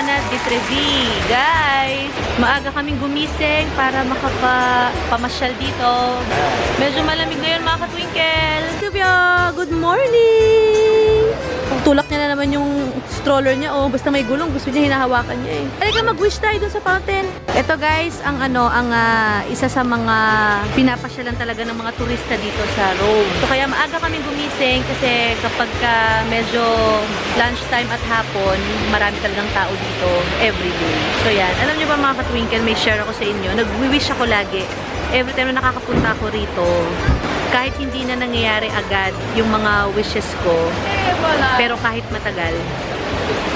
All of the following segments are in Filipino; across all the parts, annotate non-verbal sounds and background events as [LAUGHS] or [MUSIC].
Fontana de Trevi. Guys, maaga kaming gumising para makapamasyal dito. Medyo malamig ngayon mga katwinkle. Sylvia, good morning! Na naman yung stroller niya. Oh, basta may gulong, gusto niya hinahawakan niya eh. Halika mag-wish tayo dun sa fountain. Ito guys, ang ano, ang ah, isa sa mga pinapasyalan talaga ng mga turista dito sa Rome. So kaya maaga kaming gumising kasi kapag ka medyo lunchtime at hapon, marami talagang tao dito every day. So yan, alam niyo ba mga katwinkle, may share ako sa inyo. Nag-wish ako lagi. Every time na nakakapunta ako rito, kahit hindi na nangyayari agad yung mga wishes ko, pero kahit matagal,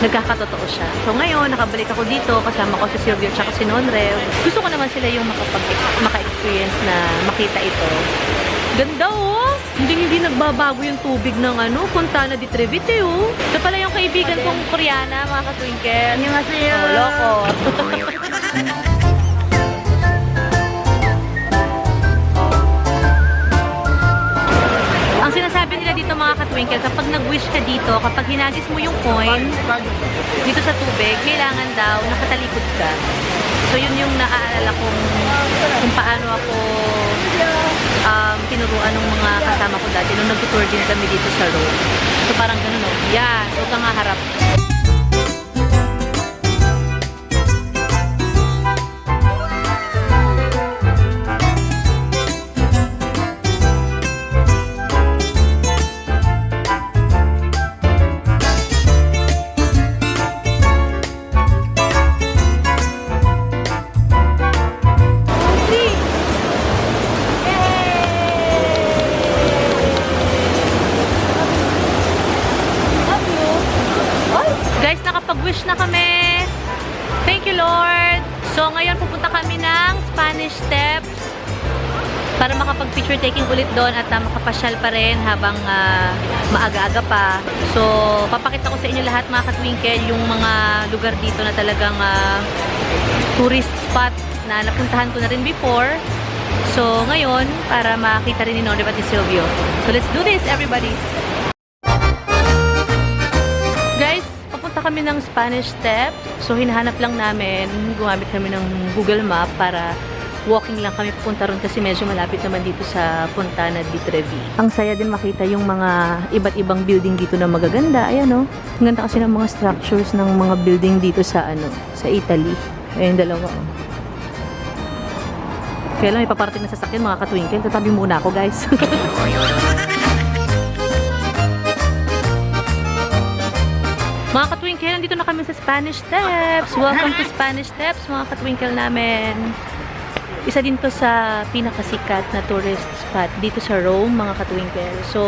nagkakatotoo siya. So ngayon, nakabalik ako dito, kasama ko si Silvio at si Nonrev. Gusto ko naman sila yung maka-experience na makita ito. Ganda oh! Hindi hindi nagbabago yung tubig ng ano, Fontana di Trevite oh. Ito pala yung kaibigan kong Koreana, mga katwinkle. Annyeonghaseyo. Oh, loko. [LAUGHS] katwinkle, kapag nag-wish ka dito, kapag hinagis mo yung coin dito sa tubig, kailangan daw nakatalikod ka. So yun yung naaalala kong kung paano ako um, tinuruan ng mga kasama ko dati nung nag-tour din kami dito sa Rome. So parang ganun, oh. Yan, huwag kang haharap. Nakapag-wish na kami. Thank you, Lord. So, ngayon pupunta kami ng Spanish Steps para makapag-picture taking ulit doon at uh, makapasyal pa rin habang ah, maaga-aga pa. So, papakita ko sa inyo lahat mga katwinkle yung mga lugar dito na talagang ah, tourist spot na napuntahan ko na rin before. So, ngayon, para makita rin ni Nonrev at ni Silvio. So, let's do this, everybody! Kami ng Spanish Step. So, hinahanap lang namin, gumamit kami ng Google Map para walking lang kami pupunta ron kasi medyo malapit naman dito sa Fontana di Trevi. Ang saya din makita yung mga iba't ibang building dito na magaganda. Ayan o. Ang ganda kasi ng mga structures ng mga building dito sa ano, sa Italy. Ayan dalawa oh. Kaya lang may paparating na sasakyan mga katwinkle. Tatabi muna ako guys. [LAUGHS] Mga katwinkle, nandito na kami sa Spanish Steps. Welcome to Spanish Steps, mga katwinkle namin. Isa din to sa pinakasikat na tourist spot dito sa Rome, mga katwinkle. So,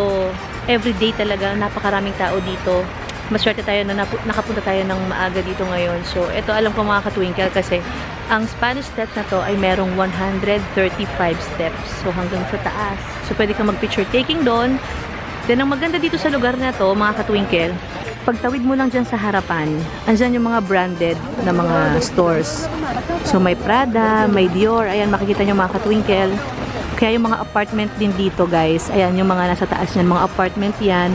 everyday talaga, napakaraming tao dito. Maswerte tayo na nakapunta tayo ng maaga dito ngayon. So, ito alam ko mga katwinkle kasi ang Spanish Steps na to ay merong 135 steps. So, hanggang sa taas. So, pwede kang mag-picture taking doon. Then, ang maganda dito sa lugar na to, mga katwinkle, pagtawid mo lang dyan sa harapan, andyan yung mga branded na mga stores. So, may Prada, may Dior, ayan, makikita nyo mga katwinkle. Kaya yung mga apartment din dito, guys, ayan, yung mga nasa taas niyan, mga apartment yan,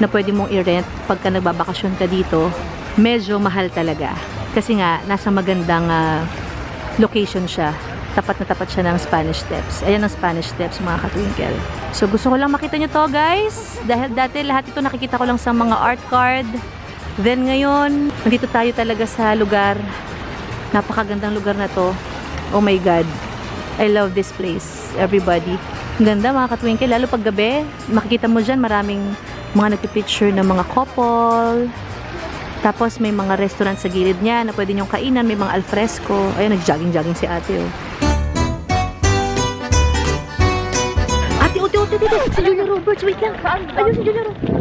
na pwede mong i-rent pagka nagbabakasyon ka dito. Medyo mahal talaga. Kasi nga, nasa magandang ah, location siya. Tapat na tapat siya ng Spanish Steps. Ayan ang Spanish Steps, mga katwinkle. So, gusto ko lang makita nyo to, guys. Dahil dati lahat ito nakikita ko lang sa mga art card. Then ngayon, nandito tayo talaga sa lugar. Napakagandang lugar na to. Oh my God. I love this place. Everybody. Ang ganda, mga katwinkle. Lalo pag gabi, makikita mo dyan maraming mga nagpipicture ng mga couple. Tapos may mga restaurant sa gilid niya na pwede niyong kainan. May mga alfresco. Ayun, nag-jogging-jogging si ate, oh. Ate, si Julia Roberts, wait lang. Ayun, si Julia Roberts.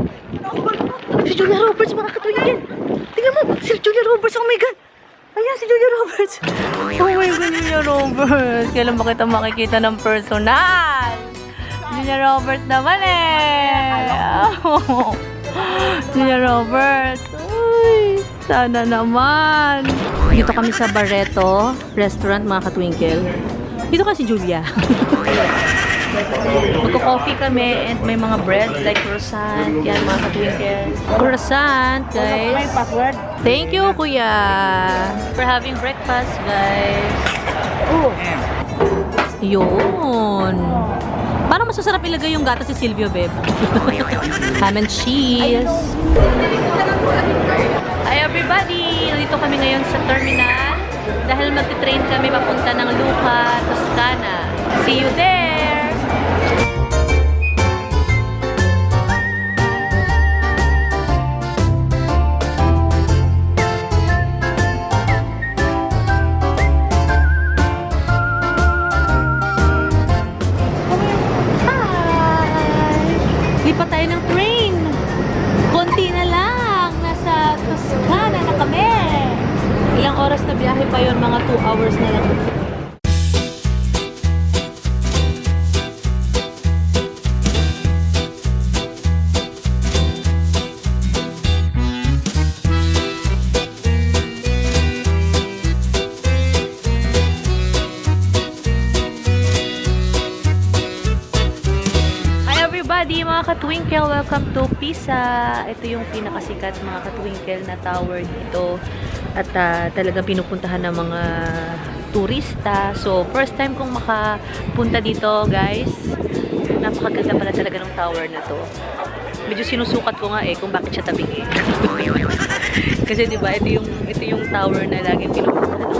Si Julia Roberts, mga katwinkle. Tingnan mo, si Julia Roberts, oh my God. Ayan, si Julia Roberts. Oh my God, Julia Roberts. Kailan ba kita makikita ng personal? Julia Roberts naman eh. Julia Roberts. Uy, sana naman. Dito kami sa Barreto Restaurant, mga katwinkle. Dito ka si Julia. [LAUGHS] coffee kami and may mga bread like croissant. Yan mga katwinkle. Croissant, guys. password? Thank you, kuya. For having breakfast, guys. Oo. Yun. Parang mas masarap ilagay yung gata si Silvio, babe. [LAUGHS] Ham and cheese. Hi, everybody! Nandito kami ngayon sa terminal dahil magti-train kami papunta ng Luca, Toscana. See you there! Katwinkle! Welcome to Pisa. Ito yung pinakasikat mga katwinkle na tower dito. At ah, talagang pinupuntahan ng mga turista. So, first time kong makapunta dito, guys. Napakaganda pala talaga ng tower na to. Medyo sinusukat ko nga eh kung bakit siya tabing eh. [LAUGHS] Kasi 'di ba, ito yung ito yung tower na laging pinupuntahan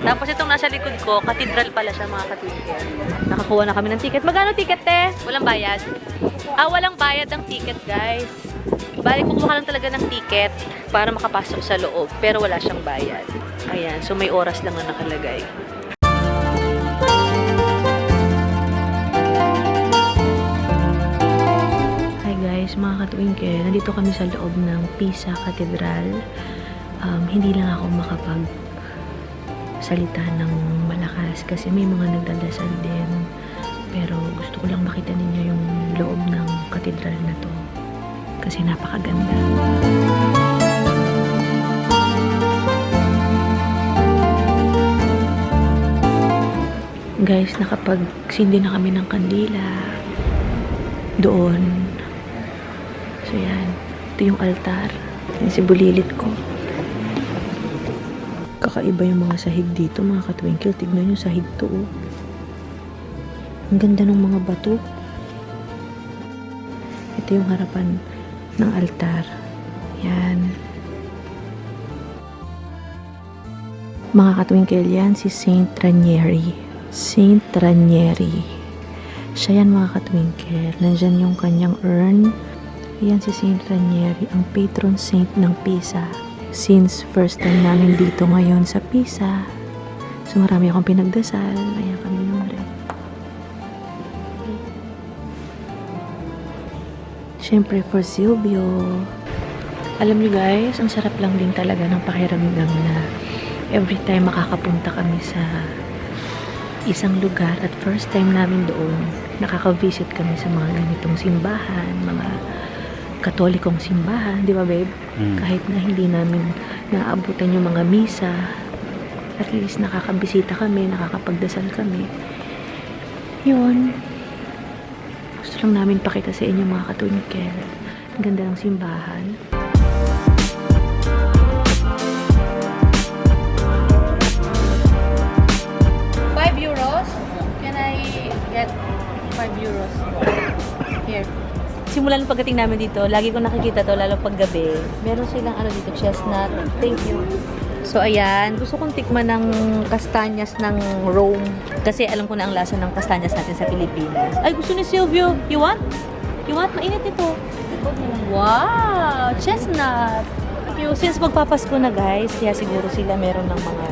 Tapos itong nasa likod ko, cathedral pala siya mga katwinkle. Nakakuha na kami ng ticket. Magkano ticket te? Walang bayad? Ah, walang bayad ang ticket guys. Balik kukuha lang talaga ng ticket para makapasok sa loob. Pero wala siyang bayad. Ayan, so may oras lang na nakalagay. Hi guys, mga katwinke. Nandito kami sa loob ng Pisa Cathedral. Um, hindi lang ako makapag salita ng malakas kasi may mga nagdadasal din. Pero gusto ko lang makita ninyo yung loob ng katedral na to. Kasi napakaganda. Guys, nakapag-sindi na kami ng kandila doon. So yan, ito yung altar. Yan si bulilit ko. Kakaiba yung mga sahig dito, mga katwinkle. Tignan yung sahig to, oh. Ang ganda ng mga bato. Ito yung harapan ng altar. Yan. Mga katwinkle yan, si Saint Ranieri. Saint Ranieri. Siya yan mga katwinkle. Nandyan yung kanyang urn. Yan si Saint Ranieri, ang patron saint ng Pisa. Since first time namin dito ngayon sa Pisa, so marami akong pinagdasal. Ayan kami rin. Siyempre for Silvio. Alam niyo guys, ang sarap lang din talaga ng pakiramdam na every time makakapunta kami sa isang lugar at first time namin doon, nakaka-visit kami sa mga ganitong simbahan, mga katolikong simbahan, di ba babe? Kahit na hindi namin naaabutan yung mga misa, at least nakakabisita kami, nakakapagdasal kami. Yun. Gusto lang namin pakita sa inyo mga katunikel. Ang ganda ng simbahan. Five euros? Can I get five euros? Here. Simula ng pagdating namin dito, lagi ko nakikita to, lalo pag gabi. Meron silang ano dito, chestnut. Thank you. So, ayan. Gusto kong tikman ng kastanyas ng Rome. Kasi alam ko na ang lasa ng kastanyas natin sa Pilipinas. Ay, gusto ni Silvio. You want? You want? Mainit ito. Wow! Chestnut! You. Since magpapasko na guys, kaya siguro sila meron ng mga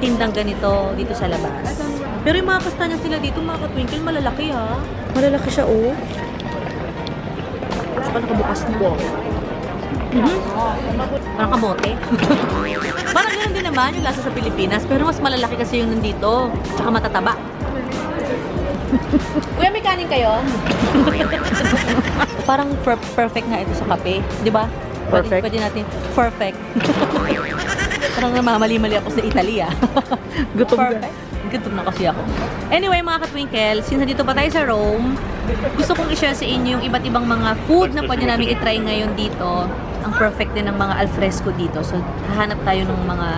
tindang ganito dito sa labas. Pero yung mga kastanyas nila dito, mga katwinkle, malalaki ha. Malalaki siya, oh. Saka nakabukas na. Mhm. Parang kamote. [LAUGHS] Parang ganun din naman yung lasa sa Pilipinas, pero mas malalaki kasi yung nandito. Tsaka matataba. [LAUGHS] Kuya, may kanin kayo? [LAUGHS] Parang per- perfect nga ito sa kape, di ba? Pwede- Perfect? Pwede, natin. Perfect. Parang namamali-mali ako sa Italy ah. Gutom Perfect. Gutom na kasi ako. Anyway, mga katwinkle, since nandito pa tayo sa Rome, gusto kong i-share sa inyo yung iba't ibang mga food na pwede namin i-try ngayon dito. Ang perfect din ng mga alfresco dito. So, hahanap tayo ng mga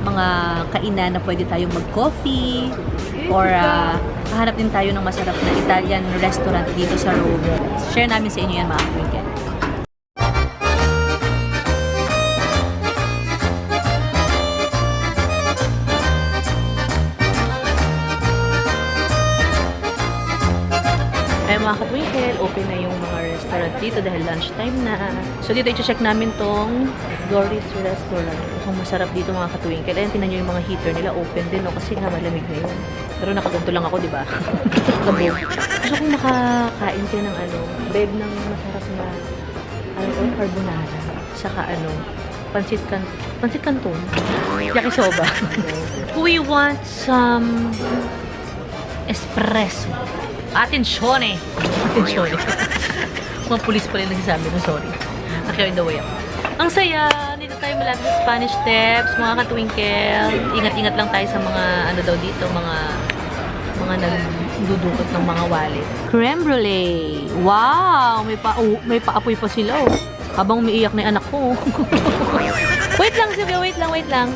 mga kainan na pwede tayong mag-coffee or ah, hahanap din tayo ng masarap na Italian restaurant dito sa Rome. Share namin sa inyo yan mga katwinkle. Ay mga katwinkle, open na yung mga restaurant dito dahil lunchtime na. So dito i-check namin tong Doris Restaurant. Mukhang masarap dito mga katwinkle. Ayan, tinan nyo yung mga heater nila open din, no? Kasi nga malamig na yun. Pero nakaganto lang ako, di ba? [LAUGHS] Kabog. Gusto kong makakain ka ng ano, bread ng masarap na ko, carbonara. Saka ano, pansit kan pansit canton. Yakisoba. [LAUGHS] We want some espresso. Attenzione! Attenzione. [LAUGHS] Mga pulis pala yung nagsasabi ng sorry. Okay, in the way ako. Ang saya! Dito tayo malapit sa Spanish Steps, mga katwinkle. Ingat-ingat lang tayo sa mga, ano daw dito, mga mga nagdudukot ng mga wallet. Creme brulee! Wow! May, pa, oh, may paapoy pa sila, oh. Habang umiiyak na yung anak ko. [LAUGHS] wait lang, Sylvia. Wait lang, wait lang.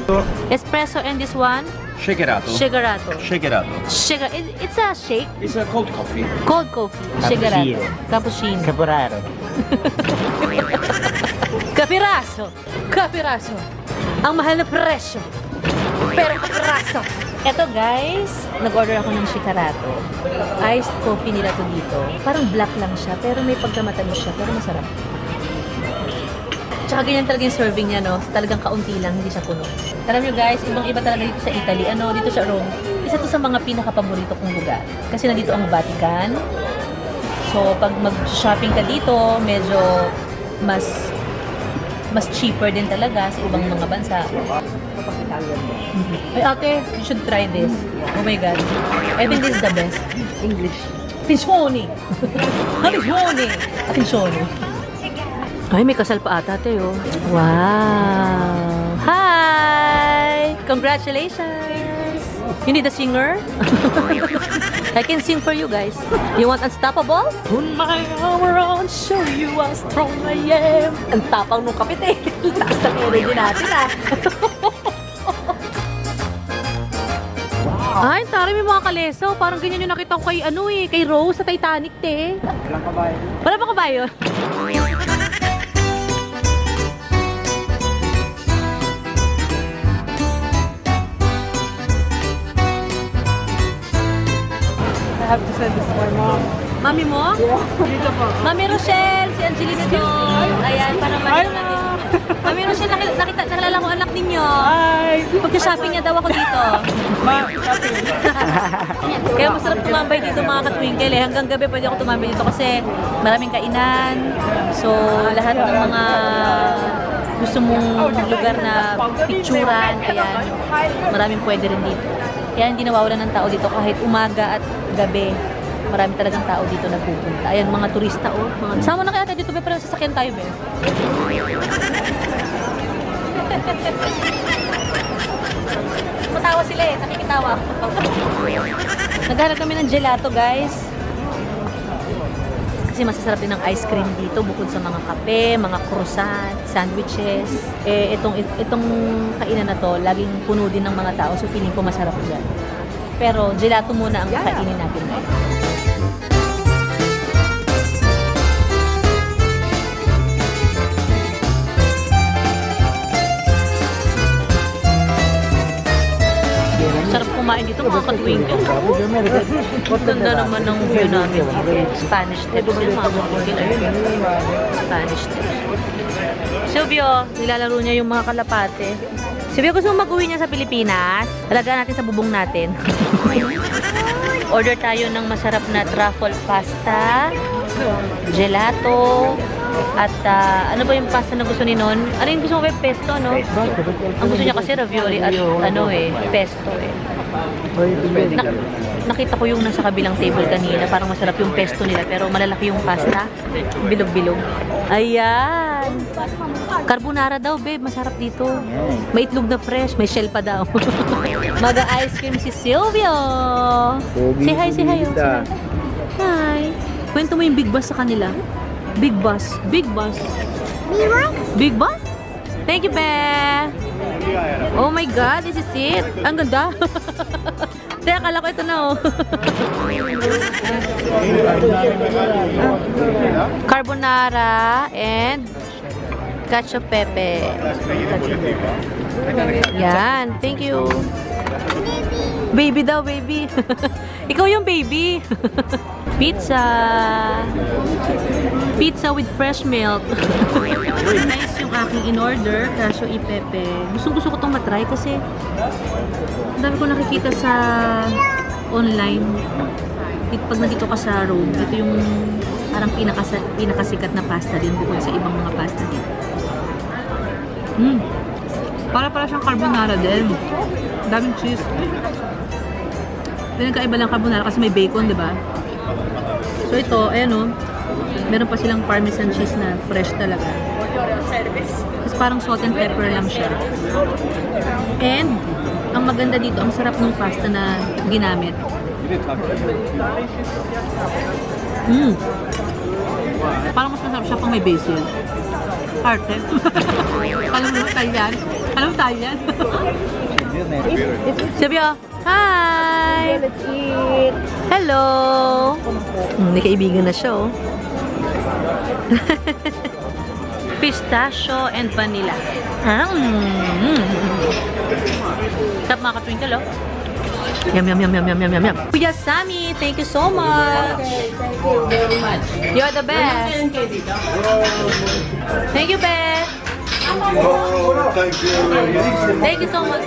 Espresso and this one, Shakerato. shigarato. Shakerato. Sugar, it, it's a shake. It's a cold coffee. Cold coffee. Shigarato. Cappuccino. Caporaro. Kapiraso. [LAUGHS] Kapiraso. Ang mahal na presyo. Pero kapiraso. Eto guys, nag-order ako ng shikarato. Iced coffee nila to dito. Parang black lang siya, pero may pagkamatamis siya, pero masarap. Tsaka ganyan talaga yung serving niya, no? Talagang kaunti lang, hindi siya puno. Alam nyo guys, ibang-iba talaga dito sa Italy. Ano, dito sa Rome. Isa to sa mga pinaka-paborito kong lugar. Kasi nandito ang Vatican. So, pag mag-shopping ka dito, medyo mas mas cheaper din talaga sa ibang mga bansa. Ay, ate, you should try this. Oh my God. I think this is the best. English. Attenzione! Attenzione! Attenzione! Ay, may kasal pa ata, ate, oh. Wow! Hi! Congratulations! You need a singer? [LAUGHS] I can sing for you guys. You want Unstoppable? Put my armor on, show you how strong I am. Ang tapang nung kapite. [LAUGHS] Taas ng energy natin, ah. Ay, tari may mga kaleso. Parang ganyan yung nakita ko kay, ano eh, kay Rose sa Titanic, te. Walang kabayo. Wala pa kabayo? Have to send this to my mom. Mami mo? Dito po. Mami Rochelle, si Angelina to. Ayan, para makita natin. [LAUGHS] Mami Rochelle, nakita, nakita, nakilala ko anak ninyo. Hi! Pagka-shopping niya daw ako dito. [LAUGHS] Ma, shopping. Kaya masarap tumambay dito mga katwinkle eh. Hanggang gabi pwede ako tumambay dito kasi maraming kainan. So, lahat ng mga gusto mong lugar na picturan, ayan, maraming pwede rin dito. Kaya hindi nawawalan ng tao dito kahit umaga at gabi. Marami talagang tao dito nagpupunta. Ayan, mga turista oh. Mga... Sama na kaya tayo dito, be, pero sasakyan tayo, be. [LAUGHS] Matawa sila eh, nakikitawa ako. [LAUGHS] Naghanap kami ng gelato, guys. Kasi masasarap din ang ice cream dito bukod sa mga kape, mga croissant, sandwiches. Eh, itong, itong kainan na to, laging puno din ng mga tao. So, feeling ko masarap dyan. Pero, gelato muna ang kainin natin ngayon. Sarap kumain dito mga katwinkle. Ganda naman ng view namin dito. Spanish tips yun mga katwinkle. Spanish tips. Silvio, nilalaro niya yung mga kalapate. Silvio, gusto mo mag-uwi niya sa Pilipinas? Alagaan natin sa bubong natin. [LAUGHS] Order tayo ng masarap na truffle pasta, gelato, At ah, ano ba yung pasta na gusto ni Non? Ano yung gusto mo ba pesto, no? Ang gusto niya kasi ravioli at ano eh, pesto eh. Nak- nakita ko yung nasa kabilang table kanina. Parang masarap yung pesto nila pero malalaki yung pasta. Bilog-bilog. Ayan. Carbonara daw, babe. Masarap dito. May itlog na fresh. May shell pa daw. [LAUGHS] Maga-ice cream si Silvio. Say hi, say hi. oh. Say hi. Hi. Kwento mo yung big boss sa kanila. Big boss. Big boss. Big boss? Thank you, Be. Oh my God, this is it. Ang ganda. [LAUGHS] Teka, akala ko ito na oh. [LAUGHS] Carbonara and cacio pepe. Yan, thank you. Baby daw, baby. [LAUGHS] Ikaw yung baby. Pizza. Pizza with fresh milk. [LAUGHS] nice yung aking in-order, casio e pepe. Gusto gusto ko itong matry kasi ang dami ko nakikita sa online. Pag nandito ka sa Rome, ito yung parang pinakasa, pinakasikat na pasta din bukod sa ibang mga pasta dito. Mm. Para para siyang carbonara din. Daming cheese. Pinagkaiba lang carbonara kasi may bacon, di ba? So ito, ayan o. Meron pa silang parmesan cheese na fresh talaga. Tapos parang salt and pepper lang siya. And, ang maganda dito, ang sarap ng pasta na ginamit. Mm. Parang mas masarap siya pang may basil. Arte. [LAUGHS] Alam mo, Italian. Alam mo, Italian. [LAUGHS] Sabi oh, hi! Hello! Hmm, may kaibigan na siya, oh. [LAUGHS] Pistachio and vanilla. Ah, mm. Sarap mga katwinkle, oh. Yum, yum, yum, yum, yum, yum, yum, yum. Kuya Sammy, thank you so much. Thank you very much. You're the best. Thank you, Beth. Oh, thank you. Thank you so much.